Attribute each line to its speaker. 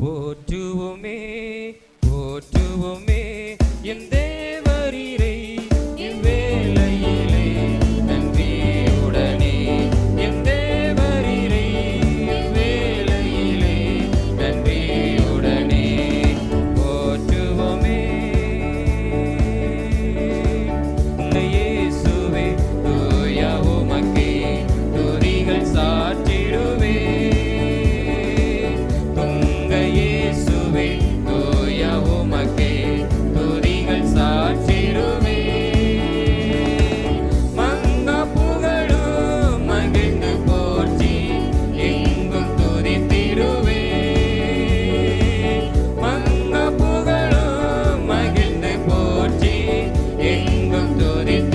Speaker 1: போற்றுவோமே போற்றுவோமே. என் தேவ stories.